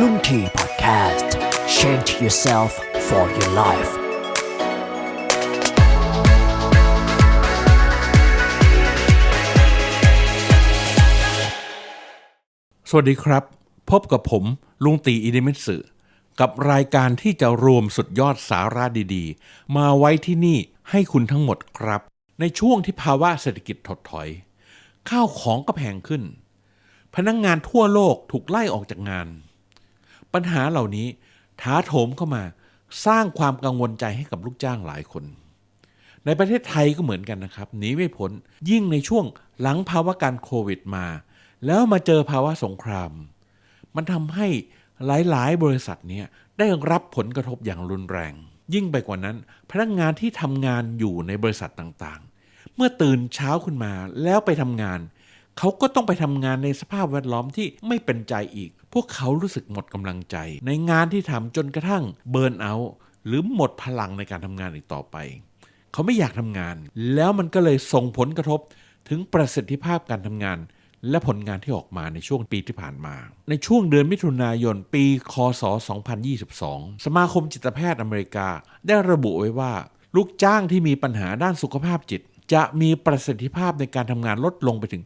ลุงที Podcast Change yourself for your life สวัสดีครับ พบกับผมลุงตีอินิมิตสึกับรายการที่จะรวมสุดยอดสาระดีๆ มาไว้ที่นี่ให้คุณทั้งหมดครับ ในช่วงที่ภาวะเศรษฐกิจถดถอย ข้าวของก็แพงขึ้น พนักงงานทั่วโลกถูกไล่ออกจากงาน ปัญหาเหล่านี้ท้าโถมเข้ามาสร้างความกังวลใจให้กับลูกจ้างหลายคน ในประเทศไทยก็เหมือนกันนะครับหนีไม่พ้นยิ่งในช่วงหลังภาวะการโควิดมา แล้วมาเจอภาวะสงคราม มันทำให้หลายๆ บริษัทเนี่ยได้รับผลกระทบอย่างรุนแรง ยิ่งไปกว่านั้น พนักงานที่ทำงานอยู่ในบริษัทต่างๆ เมื่อตื่นเช้าขึ้นมาแล้วไปทำงาน เขาก็ต้องไปทำงานในสภาพแวดล้อมที่ไม่เป็นใจอีก พวกเขารู้สึกหมดกำลังใจ ในงานที่ทำจนกระทั่งเบิร์นเอาท์หรือหมดพลังในการทำงานอีกต่อไป เขาไม่อยากทำงาน แล้วมันก็เลยส่งผลกระทบถึงประสิทธิภาพการทำงาน และผลงานที่ออกมาในช่วงปีที่ผ่านมา ในช่วงเดือนมิถุนายนปี คศ 2022 สมาคมจิตแพทย์อเมริกาได้ระบุไว้ว่า ลูกจ้างที่มีปัญหาด้านสุขภาพจิต จะมีประสิทธิภาพในการทำงานลดลงไปถึง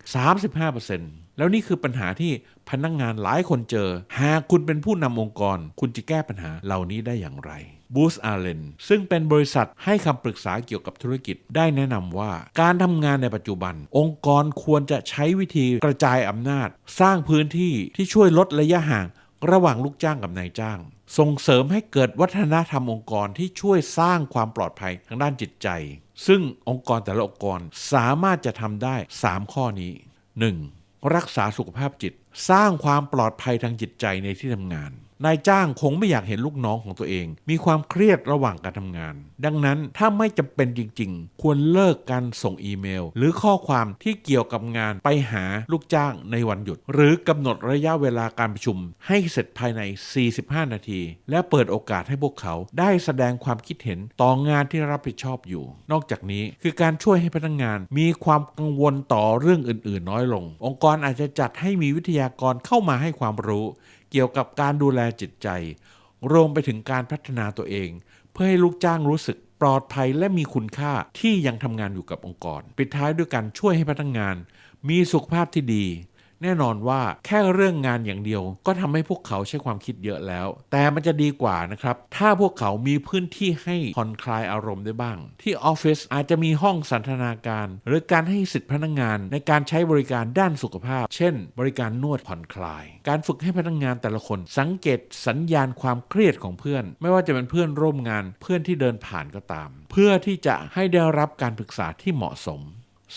35%แล้วนี่คือปัญหาที่พนักงงานหลายคนเจอ หากคุณเป็นผู้นำองค์กร คุณจะแก้ปัญหาเหล่านี้ได้อย่างไรบูสอาร์เลนซึ่งเป็นบริษัทให้คำปรึกษาเกี่ยวกับธุรกิจได้แนะนำว่า การทำงานในปัจจุบัน องค์กรควรจะใช้วิธีกระจายอำนาจ สร้างพื้นที่ที่ช่วยลดระยะห่างระหว่างลูกจ้างกับนายจ้าง ส่งเสริมให้เกิดวัฒนธรรมองค์กรที่ช่วยสร้างความปลอดภัยทางด้านจิตใจ ซึ่งองค์กรแต่ละองค์กรสามารถจะทำได้ 3 ข้อนี้ 1. รักษาสุขภาพจิต สร้างความปลอดภัยทางจิตใจในที่ทำงาน นายจ้างคงไม่อยากเห็นลูกน้องของตัวเอง มีความเครียดระหว่างการทำงาน ดังนั้นถ้าไม่จำเป็นจริง ๆ ควรเลิกการส่งอีเมล หรือข้อความที่เกี่ยวกับงานไปหาลูกจ้างในวันหยุด หรือกำหนดระยะเวลาการประชุม ให้เสร็จภายใน 45 นาที และเปิดโอกาสให้พวกเขาได้แสดงความคิดเห็นต่องานที่รับผิดชอบอยู่ นอกจากนี้คือการช่วยให้พนักงงาน มีความกังวลต่อเรื่องอื่น ๆ น้อยลง องค์กรอาจจะจัดให้มีวิทยากรเข้ามาให้ความรู้ เกี่ยวกับการดูแลจิตใจ รวมไปถึงการพัฒนาตัวเอง เพื่อให้ลูกจ้างรู้สึกปลอดภัยและมีคุณค่าที่ยังทำงานอยู่กับองค์กร ปิดท้ายด้วยการช่วยให้พนักงาน มีสุขภาพที่ดี แน่นอนว่าแค่เรื่องงานอย่างเดียว ก็ทำให้พวกเขาใช้ความคิดเยอะแล้ว แต่มันจะดีกว่านะครับถ้าพวกเขามีพื้นที่ให้ผ่อนคลายอารมณ์ได้บ้าง ที่ออฟฟิศอาจจะมีห้องสันทนาการ หรือการให้สิทธิพนักงานในการใช้บริการด้านสุขภาพ เช่น บริการนวดผ่อนคลาย การฝึกให้พนักงานแต่ละคน สังเกตสัญญาณความเครียดของเพื่อน ไม่ว่าจะเป็นเพื่อนร่วมงานเพื่อนที่เดินผ่านก็ตาม เพื่อที่จะให้ได้รับการปรึกษาที่เหมาะสม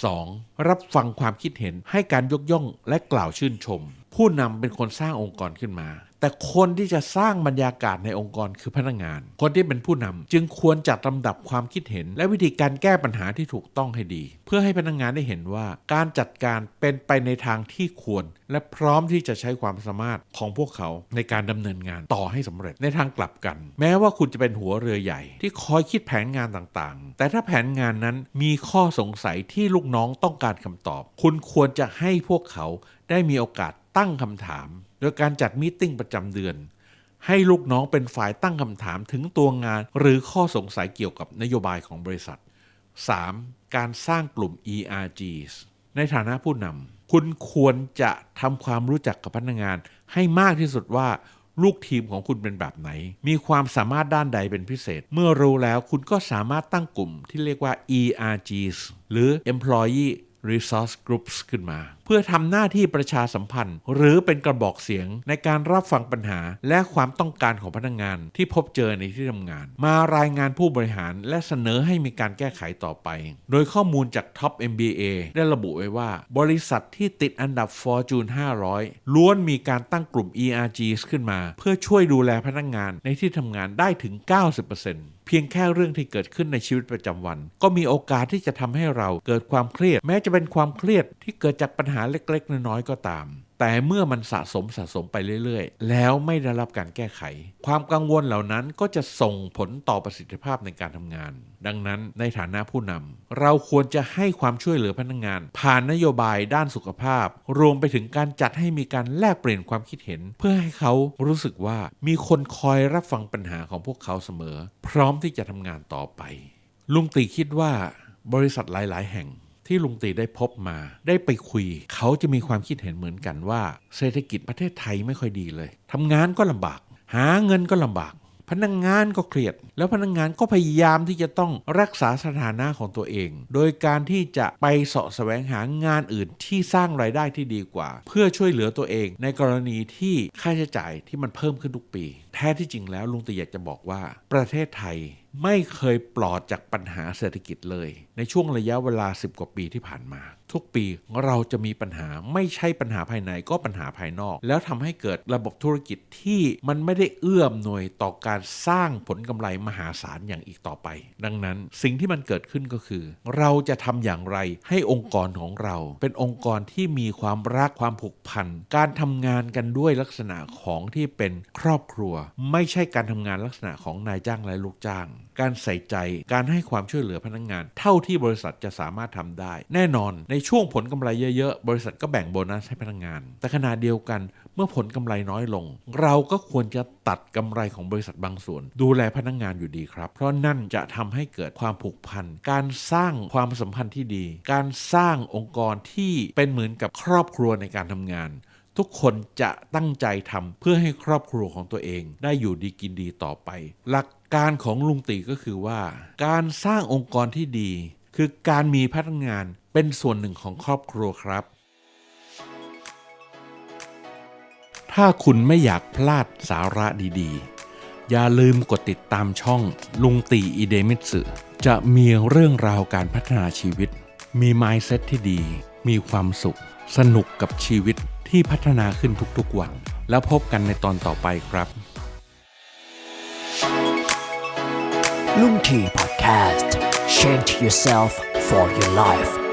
2. รับฟังความคิดเห็นให้การยกย่องและกล่าวชื่นชมผู้นำเป็นคนสร้างองค์กรขึ้นมา แต่คนที่จะสร้างบรรยากาศในองค์กรคือพนักงาน คนที่เป็นผู้นำจึงควรจัดลำดับความคิดเห็น และวิธีการแก้ปัญหาที่ถูกต้องให้ดี เพื่อให้พนักงานได้เห็นว่า การจัดการเป็นไปในทางที่ควร และพร้อมที่จะใช้ความสามารถของพวกเขาในการดำเนินงานต่อให้สำเร็จในทางกลับกัน แม้ว่าคุณจะเป็นหัวเรือใหญ่ ที่คอยคิดแผนงานต่างๆ แต่ถ้าแผนงานนั้นมีข้อสงสัยที่ลูกน้องต้องการคำตอบ คุณควรจะให้พวกเขาได้มีโอกาส ตั้งคำถาม โดยการจัดมีตติ้งประจำเดือน ให้ลูกน้องเป็นฝ่ายตั้งคำถามถึงตัวงาน หรือข้อสงสัยเกี่ยวกับนโยบายของบริษัท 3. การสร้างกลุ่ม ERGs ในฐานะผู้นำคุณควรจะทำความรู้จักกับพนักงาน ให้มากที่สุดว่าลูกทีมของคุณเป็นแบบไหน มีความสามารถด้านใดเป็นพิเศษ เมื่อรู้แล้วคุณก็สามารถตั้งกลุ่มที่เรียกว่า ERGs หรือ Employee Resource Groups ขึ้นมา เพื่อทำหน้าที่ประชาสัมพันธ์ หรือเป็นกระบอกเสียงในการรับฟังปัญหาและความต้องการของพนักงานที่พบเจอในที่ทำงาน มารายงานผู้บริหารและเสนอให้มีการแก้ไขต่อไป โดยข้อมูลจาก Top MBA ได้ระบุไว้ว่า บริษัทที่ติดอันดับ Fortune 500 ล้วนมีการตั้งกลุ่ม ERGs ขึ้นมา เพื่อช่วยดูแลพนักงานในที่ทำงานได้ถึง 90%เพียงแค่เรื่องที่เกิดขึ้นในชีวิตประจำวัน ก็มีโอกาสที่จะทำให้เราเกิดความเครียด แม้จะเป็นความเครียดที่เกิดจากปัญหาาเล็กๆ น้อยๆก็ตาม แต่เมื่อมันสะสมสะสมไปเรื่อยๆ แล้วไม่ได้รับการแก้ไข ความกังวลเหล่านั้นก็จะส่งผลต่อประสิทธิภาพในการทำงาน ดังนั้นในฐานะผู้นำเราควรจะให้ความช่วยเหลือพนักงาน ผ่านนโยบายด้านสุขภาพ รวมไปถึงการจัดให้มีการแลกเปลี่ยนความคิดเห็น เพื่อให้เขารู้สึกว่ามีคนคอยรับฟังปัญหาของพวกเขาเสมอ พร้อมที่จะทำงานต่อไป ลุงตีคิดว่าบริษัทหลาย ๆ แห่ง ที่ลุงตีได้พบมา ได้ไปคุย เขาจะมีความคิดเห็นเหมือนกันว่า เศรษฐกิจประเทศไทยไม่ค่อยดีเลยทำงานก็ลำบาก หาเงินก็ลำบาก พนักงงานก็เครียด แล้วพนักงงานก็พยายามที่จะต้องรักษาสถานะของตัวเอง โดยการที่จะไปเสาะแสวงหางานอื่นที่สร้างรายได้ที่ดีกว่า เพื่อช่วยเหลือตัวเอง ในกรณีที่ค่าใช้จ่ายที่มันเพิ่มขึ้นทุกปี แท้ที่จริงแล้วลุงตีอยากจะบอกว่า ประเทศไทย ไม่เคยปลอดจากปัญหาเศรษฐกิจเลย ในช่วงระยะเวลา 10 กว่าปีที่ผ่านมา ทุกปีเราจะมีปัญหาไม่ใช่ปัญหาภายในก็ปัญหาภายนอก แล้วทำให้เกิดระบบธุรกิจที่มันไม่ได้เอื้อมหน่วยต่อการสร้างผลกำไรมหาศาลอย่างอีกต่อไป ดังนั้นสิ่งที่มันเกิดขึ้นก็คือ เราจะทำอย่างไรให้องค์กรของเรา เป็นองค์กรที่มีความรักความผูกพันการทำงานกันด้วยลักษณะของที่เป็นครอบครัว ไม่ใช่การทำงานลักษณะของนายจ้างและลูกจ้างการใส่ใจ การให้ความช่วยเหลือพนักงาน เท่าที่บริษัทจะสามารถทำได้ แน่นอนในช่วงผลกำไรเยอะๆ บริษัทก็แบ่งโบนัสให้พนักงาน แต่ขณะเดียวกันเมื่อผลกำไรน้อยลง เราก็ควรจะตัดกำไรของบริษัทบางส่วน ดูแลพนักงานอยู่ดีครับ เพราะนั่นจะทำให้เกิดความผูกพัน การสร้างความสัมพันธ์ที่ดี การสร้างองค์กรที่เป็นเหมือนกับครอบครัวในการทำงานทุกคนจะตั้งใจทำเพื่อให้ครอบครัวของตัวเอง ได้อยู่ดีกินดีต่อไป หลัก การของลุงตีก็คือว่า การสร้างองค์กรที่ดี คือการมีพนักงานเป็นส่วนหนึ่งของครอบครัวครับ ถ้าคุณไม่อยากพลาดสาระดีๆ อย่าลืมกดติดตามช่องลุงตีอีเดมิสึจะมีเรื่องราวการพัฒนาชีวิต มี mindset ที่ดี มีความสุข สนุกกับชีวิตที่พัฒนาขึ้นทุกๆวัน แล้วพบกันในตอนต่อไปครับ Lung Tea Podcast. Change yourself for your life.